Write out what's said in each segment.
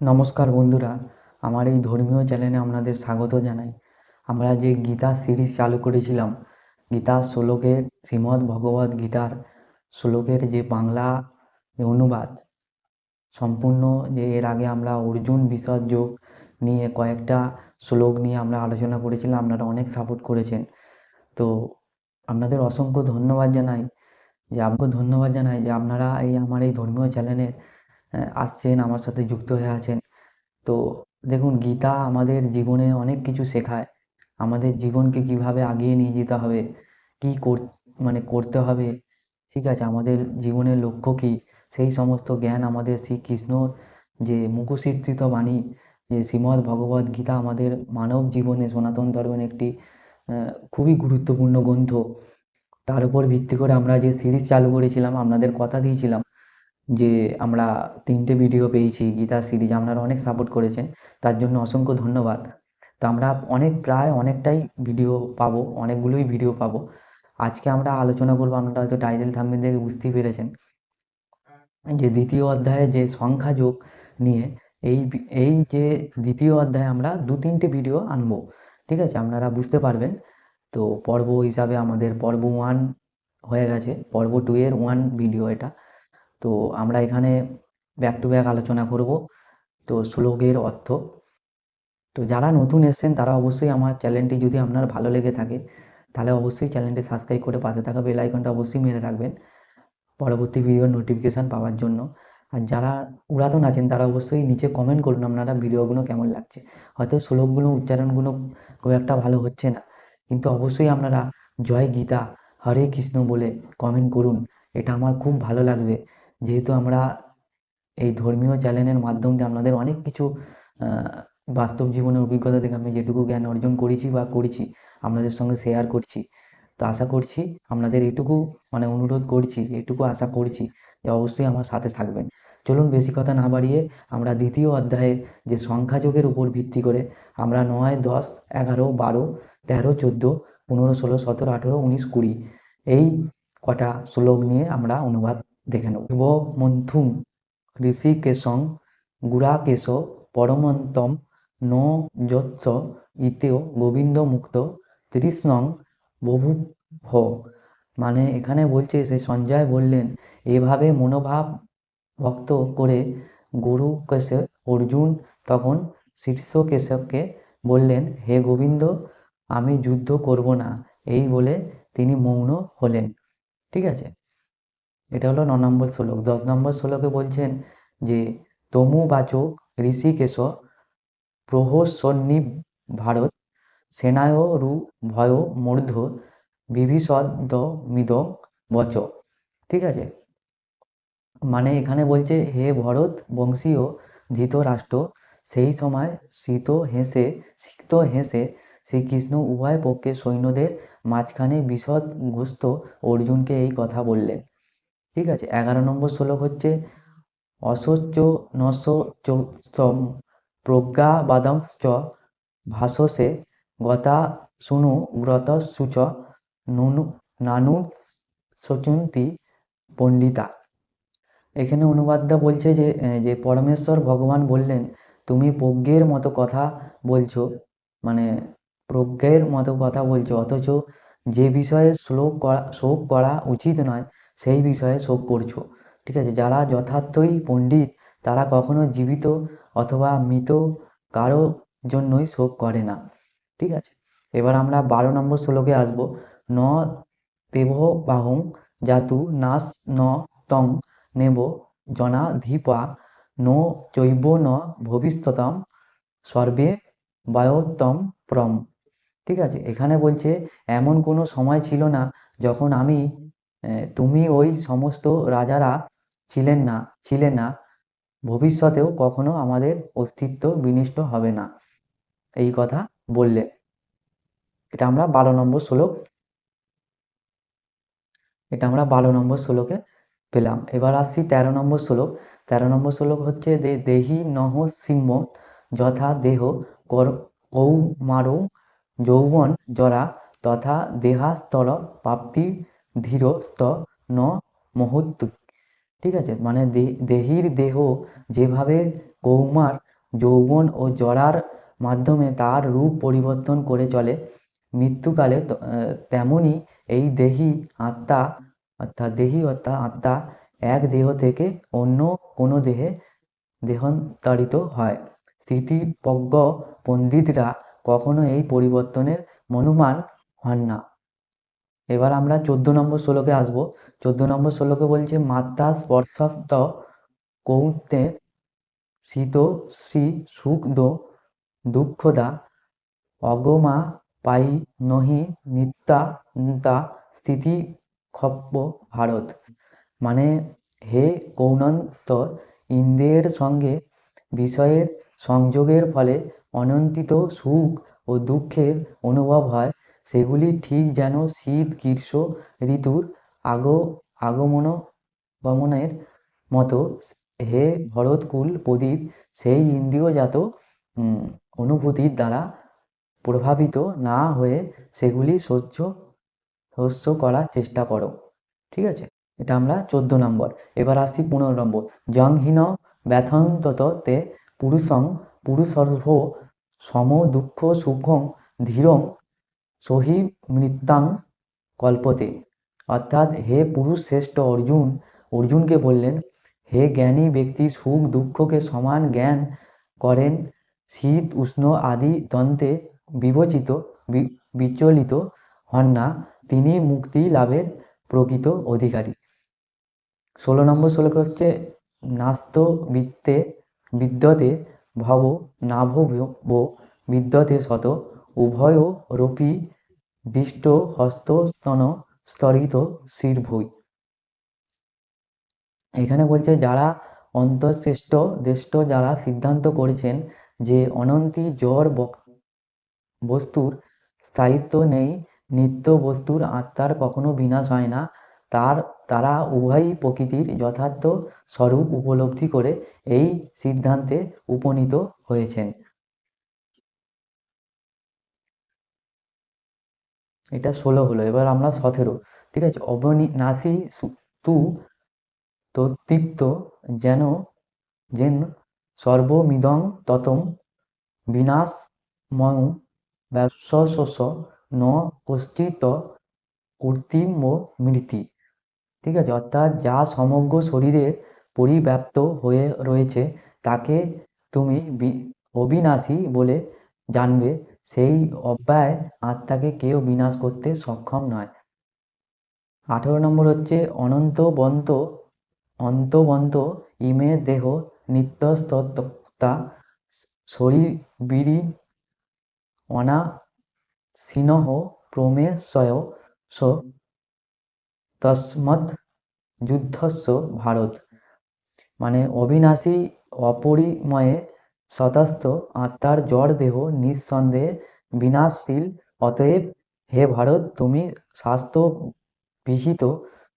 নমস্কার বন্ধুরা, আমার এই ধর্মীয় চ্যানেলে আপনাদের স্বাগত জানাই। আমরা যে গীতা সিরিজ চালু করেছিলাম, গীতা শ্লোকের শ্রীমদ্ ভগবদ্ গীতার শ্লোকের যে বাংলা যে অনুবাদ, সম্পূর্ণ যে এর আগে আমরা অর্জুন বিষদ যোগ নিয়ে কয়েকটা শ্লোক নিয়ে আমরা আলোচনা করেছিলাম, আপনারা অনেক সাপোর্ট করেছেন। তো আপনাদের অসংখ্য ধন্যবাদ জানাই, যে আপনাকে ধন্যবাদ জানাই যে আপনারা এই আমার এই ধর্মীয় চ্যানেলে আসছেন, আমার সাথে যুক্ত হয়ে আছেন। তো দেখুন, গীতা আমাদের জীবনে অনেক কিছু শেখায়। আমাদের জীবনকে কীভাবে আগিয়ে নিয়ে যেতে হবে, কী কর মানে করতে হবে, ঠিক আছে? আমাদের জীবনের লক্ষ্য কী? সেই সমস্ত জ্ঞান আমাদের শ্রীকৃষ্ণর যে মুখশ্রীকৃত বাণী, যে শ্রীমদ্ ভগবদ্ গীতা আমাদের মানব জীবনে সনাতন ধর্মের একটি খুবই গুরুত্বপূর্ণ গ্রন্থ। তার উপর ভিত্তি করে আমরা যে সিরিজ চালু করেছিলাম, আপনাদের কথা দিয়েছিলাম যে আমরা তিনটে ভিডিও পেয়েছি, গীতা সিরিজ আপনারা অনেক সাপোর্ট করেছেন, তার জন্য অসংখ্য ধন্যবাদ। তো আমরা অনেক, প্রায় অনেকটাই ভিডিও পাবো, অনেকগুলোই ভিডিও পাবো। আজকে আমরা আলোচনা করব, আপনারা হয়তো টাইটেল থাম্বনেল দেখে বুঝতেই পেরেছেন, যে দ্বিতীয় অধ্যায়ে যে সংখ্যা যোগ নিয়ে, এই এই যে দ্বিতীয় অধ্যায়ে আমরা দু, তিনটে ভিডিও আনব, ঠিক আছে? আপনারা বুঝতে পারবেন। তো পর্ব হিসাবে আমাদের পর্ব ওয়ান হয়ে গেছে, পর্ব টু এর ওয়ান ভিডিও এটা। তো আমরা এখানে ব্যাক টু ব্যাক আলোচনা করব। তো শ্লোকের অর্থ। তো যারা নতুন এসছেন, তারা অবশ্যই আমার চ্যানেলটি যদি আপনার ভালো লেগে থাকে, তাহলে অবশ্যই চ্যানেলটি সাবস্ক্রাইব করে পাশে থাকা বেল আইকনটা অবশ্যই মেরে রাখবেন পরবর্তী ভিডিওর নোটিফিকেশান পাওয়ার জন্য। আর যারা পুরাতন আছেন, তারা অবশ্যই নিচে কমেন্ট করুন আপনারা ভিডিওগুলো কেমন লাগছে। হয়তো শ্লোকগুলো, উচ্চারণগুলো খুব একটা ভালো হচ্ছে না, কিন্তু অবশ্যই আপনারা জয় গীতা, হরে কৃষ্ণ বলে কমেন্ট করুন। এটা আমার খুব ভালো লাগবে। যেহেতু আমরা এই ধর্মীয় চ্যানেলের মাধ্যম দিয়ে আপনাদের অনেক কিছু বাস্তব জীবনের অভিজ্ঞতা থেকে আমি যেটুকু জ্ঞান অর্জন করেছি বা করছি, আপনাদের সঙ্গে শেয়ার করছি। তো আশা করছি আপনাদের এটুকু মানে অনুরোধ করছি, এটুকু আশা করছি যে অবশ্যই আমার সাথে থাকবেন। চলুন বেশি কথা না বাড়িয়ে আমরা দ্বিতীয় অধ্যায়ে যে সংখ্যাযোগের উপর ভিত্তি করে আমরা নয়, দশ, এগারো, বারো, তেরো, চোদ্দ, পনেরো, ষোলো, সতেরো, আঠেরো, উনিশ, কুড়ি এই কটা শ্লোক নিয়ে আমরা অনুবাদ দেখে নেব ব মন্থুম, ঋষিকেশং, গুড়াকেশ, পরমন্তম, ন ইতেও গোবিন্দ মুক্ত তৃষ্ণং বহু হ মানে এখানে বলছে সে সঞ্জয় বললেন, এভাবে মনোভাব ভক্ত করে গুরু কেশব অর্জুন তখন শীর্ষকেশবকে বললেন, হে গোবিন্দ, আমি যুদ্ধ করব না। এই বলে তিনি মৌন হলেন। ঠিক আছে? এটা হলো ন নম্বর শ্লোক। দশ নম্বর শ্লোকে বলছেন যে তমুবাচক ঋষিকেশ প্রহসন্নি ভারত সেনায় রু ভয় মূর্ধ বিভীষদ মিদ বচ। ঠিক আছে? মানে এখানে বলছে, হে ভরত বংশীয় ধৃত রাষ্ট্র সেই সময় শীত হেসে সিক্ত হেসে শ্রীকৃষ্ণ উভয় পক্ষে সৈন্যদের মাঝখানে বিশদ বিশদগ্রস্ত অর্জুনকে এই কথা বললেন। ঠিক আছে? এগারো নম্বর শ্লোক হচ্ছে, অসোচ্চ নশ চৌস্তম প্রজ্ঞাবাদংশ্চ ভাষসে গতা শুনু ব্রত সুচ নুনু নানু শচন্তি পণ্ডিতা। এখানে অনুবাদটা বলছে যে যে পরমেশ্বর ভগবান বললেন, তুমি প্রজ্ঞের মতো কথা বলছো মানে প্রজ্ঞের মতো কথা বলছো, অথচ যে বিষয়ে শ্লোক করা শোক করা উচিত নয় সেই বিষয়ে শোক করছ। ঠিক আছে, যারা যথার্থই পণ্ডিত, তারা কখনো জীবিত অথবা মৃত কারও জন্যই শোক করে না। ঠিক আছে, এবার আমরা বারো নম্বর শ্লোকে আসব। ন দেব বাহুং জাতু নাস ন তং নেব জনা জনাধিপা নো চৈব ন ভবিষ্যতম সর্বে বায়োত্তম প্রম। ঠিক আছে, এখানে বলছে, এমন কোনো সময় ছিল না যখন আমি তুমি ওই সমস্ত রাজারা ছিলেন না, ছিলে না। ভবিষ্যতেও কখনো আমাদের অস্তিত্ব বিনষ্ট হবে না। এই কথা বললে। এটা আমরা বারো নম্বর শ্লোক। এটা আমরা বারো নম্বর শ্লোকে পেলাম। এবার আসছি তেরো নম্বর শ্লোক। তেরো নম্বর শ্লোক হচ্ছে দে, দেহি নহ সিংহ যথা দেহ কর, কৌমারৌ যৌবন জরা তথা দেহাস্তর ধীরস্ত ন মহত্তু ঠিক আছে? মানে দেহির দেহ যেভাবে কৌমার যৌবন ও জরার মাধ্যমে তার রূপ পরিবর্তন করে চলে, মৃত্যুকালে তেমনি এই দেহি আত্মা অর্থাৎ দেহি অর্থাৎ আত্মা এক দেহ থেকে অন্য কোনো দেহে দেহান্তরিত হয়। স্মৃতিপ্রজ্ঞ পণ্ডিতরা কখনো এই পরিবর্তনের মনুমান হন না। এবার আমরা চোদ্দ নম্বর শ্লোকে আসব। চোদ্দ নম্বর শ্লোকে বলছে, মাত্রা স্পর্শাপ্ত কৌতে শীত শ্রী সুখ দো দুঃখদা অগমা পাই নহি নিত্যা স্থিতি খপ্প ভারত মানে হে কৌনন্তর ইন্দ্রিয়ের সঙ্গে বিষয়ের সংযোগের ফলে অনন্তিত সুখ ও দুঃখের অনুভব হয়। সেগুলি ঠিক যেন শীত, গ্রীষ্ম, ঋতুর আগ, আগমন গমনের মতো। হে ভরতকুল প্রদীপ, সেই ইন্দ্রিয়জাত অনুভূতির দ্বারা প্রভাবিত না হয়ে সেগুলি সহ্য সহ্য করার চেষ্টা করো। ঠিক আছে? এটা আমরা চোদ্দ নম্বর। এবার আসছি পনেরো নম্বর। জংহীন ব্যথন্তত তে পুরুষং পুরুষর্ভ সম দুঃখ সুখং ধীরং সহি মৃত্যাং কল্পতে। অর্থাৎ হে পুরুষ শ্রেষ্ঠ অর্জুন, অর্জুনকে বললেন, হে জ্ঞানী ব্যক্তি, সুখ দুঃখকে সমান জ্ঞান করেন, শীত, উষ্ণ আদি তন্ত্রে বিবেচিত বিচলিত হন না। তিনি মুক্তি লাভের প্রকৃত অধিকারী। ষোলো নম্বর শ্লোক হচ্ছে নাস্ত বিত্তে বিদ্যতে ভব, নাভ বিদ্যতে শত উভয় রূপী দৃষ্ট হস্তস্তন স্তরিত শিরভুই। এখানে বলছে, যারা অন্তঃশ্রেষ্ঠ দেষ্ট যারা সিদ্ধান্ত করেছেন যে অনন্তি জ্বর বস্তুর স্থায়িত্ব নেই, নিত্য বস্তুর আত্মার কখনো বিনাশ হয় না, তার, তারা উভয়ই প্রকৃতির যথার্থ স্বরূপ উপলব্ধি করে এই সিদ্ধান্তে উপনীত হয়েছেন। এটা ষোলো হলো, এবার আমরা সতেরো, ঠিক আছে? অবনাশী সু- তু তৃপ্ত যেন যেন সর্বমিদং ততম বিনাশ বিনাশময় ব্যবসস ন কশ্চিত কর্তৃম মৃতি ঠিক আছে? অর্থাৎ যা সমগ্র শরীরে পরিব্যাপ্ত হয়ে রয়েছে, তাকে তুমি অবিনাশী বলে জানবে। সেই অব্যয় আত্মাকে কেউ বিনাশ করতে সক্ষম নয়। আঠেরো নম্বর হচ্ছে অনন্তবন্ত অন্তবন্ত ইমে দেহ নিত্যস্ততা শরীর বিরি অনা সিনহ প্রমেশয় স, তস্মৎ যুদ্ধস্য ভারত। মানে অবিনাশী, অপরিময়ে সতস্থ আত্মার জড় দেহ নিঃসন্দেহে বিনাশশীল। অতএব হে ভারত, তুমি স্বাস্থ্য বিহিত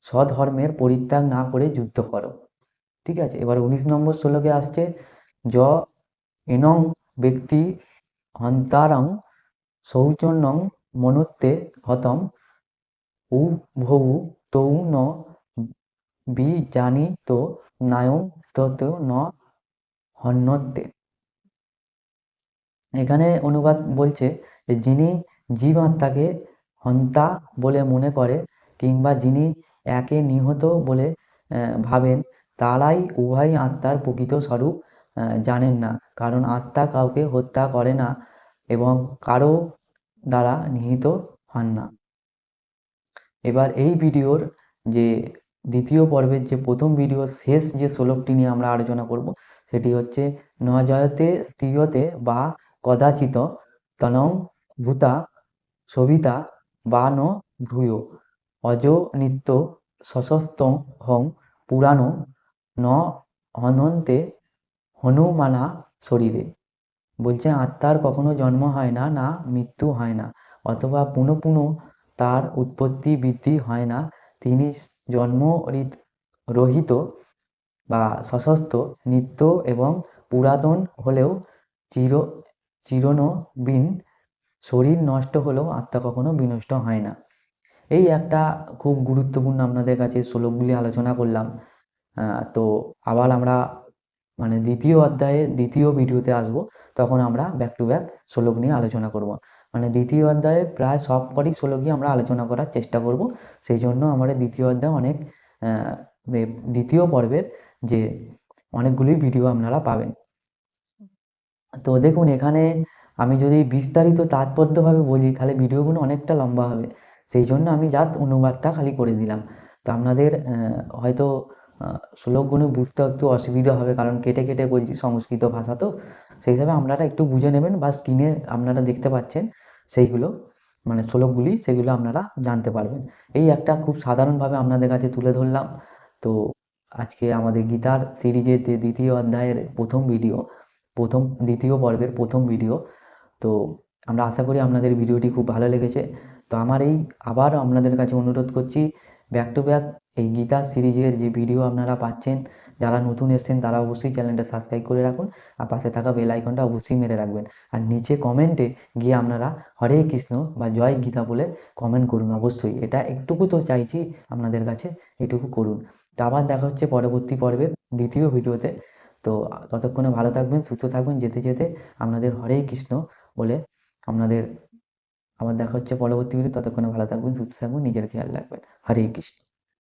স্বধর্মের পরিত্যাগ না করে যুদ্ধ করো। ঠিক আছে, এবার উনিশ নম্বর শ্লোকে আসছে, য এনং ব্যক্তি হন্তারং শৌচন্যং মনুত্তে হতম। উভৌ তৌ ন বিজানিত নায়ং তত ন হন্যতে এখানে অনুবাদ বলছে যে, যিনি জীবাত্মাকে হন্তা বলে মনে করে কিংবা যিনি একে নিহত বলে ভাবেন, তারাই উভয় আত্মার প্রকৃত স্বরূপ জানেন না। কারণ আত্মা কাউকে হত্যা করে না এবং কারও দ্বারা নিহিত হন না। এবার এই ভিডিওর যে দ্বিতীয় পর্বের যে প্রথম ভিডিওর শেষ যে শ্লোকটি নিয়ে আমরা আলোচনা করব, সেটি হচ্ছে ন জয়তে স্ত্রিয়তে বা কদাচিত তনং ভূতা সবিতা বা ন ভূয় অজ নিত্য সশস্ত হং পুরাণ ন হনন্তে হনুমানা শরীরে। বলছে, আত্মার কখনো জন্ম হয় না না মৃত্যু হয় না, অথবা পুনঃ পুনঃ তার উৎপত্তি বৃদ্ধি হয় না। তিনি জন্ম রহিত বা সশস্ত্র, নিত্য এবং পুরাতন হলেও চির চিরনবীন শরীর নষ্ট হলেও আত্মা কখনো বিনষ্ট হয় না। এই একটা খুব গুরুত্বপূর্ণ আপনাদের কাছে শ্লোকগুলি আলোচনা করলাম। তো আবার আমরা মানে দ্বিতীয় অধ্যায়ে, দ্বিতীয় ভিডিওতে আসব, তখন আমরা ব্যাক টু ব্যাক শ্লোক নিয়ে আলোচনা করব। মানে দ্বিতীয় অধ্যায়ে প্রায় সব কটি শ্লোকই আমরা আলোচনা করার চেষ্টা করব। সেই জন্য আমাদের দ্বিতীয় অধ্যায় অনেক দ্বিতীয় পর্বের যে অনেকগুলি ভিডিও আপনারা পাবেন। তো দেখুন, এখানে আমি যদি বিস্তারিত তাৎপর্যভাবে বলি, তাহলে ভিডিওগুলো অনেকটা লম্বা হবে। সেই জন্য আমি জাস্ট অনুবাদটা খালি করে দিলাম। তো আপনাদের হয়তো শ্লোকগুলো বুঝতে একটু অসুবিধা হবে, কারণ কেটে কেটে বলছি সংস্কৃত ভাষা তো। সেই হিসাবে আপনারা একটু বুঝে নেবেন বা স্ক্রিনে আপনারা দেখতে পাচ্ছেন সেইগুলো মানে শ্লোকগুলি সেগুলো আপনারা জানতে পারবেন। এই একটা খুব সাধারণভাবে আপনাদের কাছে তুলে ধরলাম। তো আজকে আমাদের গীতার সিরিজের যে দ্বিতীয় অধ্যায়ের প্রথম ভিডিও প্রথম, দ্বিতীয় পর্বের প্রথম ভিডিও তো আমরা আশা করি আপনাদের ভিডিওটি খুব ভালো লেগেছে। তো আমার এই আবার আপনাদের কাছে অনুরোধ করছি ব্যাক টু ব্যাক এই গীতা সিরিজের যে ভিডিও আপনারা পাচ্ছেন, যারা নতুন এসেছেন, তারা অবশ্যই চ্যানেলটা সাবস্ক্রাইব করে রাখুন আর পাশে থাকা বেল আইকনটা অবশ্যই মেরে রাখবেন। আর নিচে কমেন্টে গিয়ে আপনারা হরে কৃষ্ণ বা জয় গীতা বলে কমেন্ট করুন অবশ্যই। এটা একটুকু তো চাইছি আপনাদের কাছে, এটুকু করুন। তো আবার দেখা হচ্ছে পরবর্তী পর্বের দ্বিতীয় ভিডিওতে তো ততক্ষণে ভালো থাকবেন, সুস্থ থাকবেন, যেতে যেতে আপনাদের হরে কৃষ্ণ বলে আপনাদের আবার দেখা হচ্ছে পরবর্তী ভিডিও ততক্ষণে ভালো থাকবেন, সুস্থ থাকবেন, নিজের খেয়াল রাখবেন। হরে কৃষ্ণ।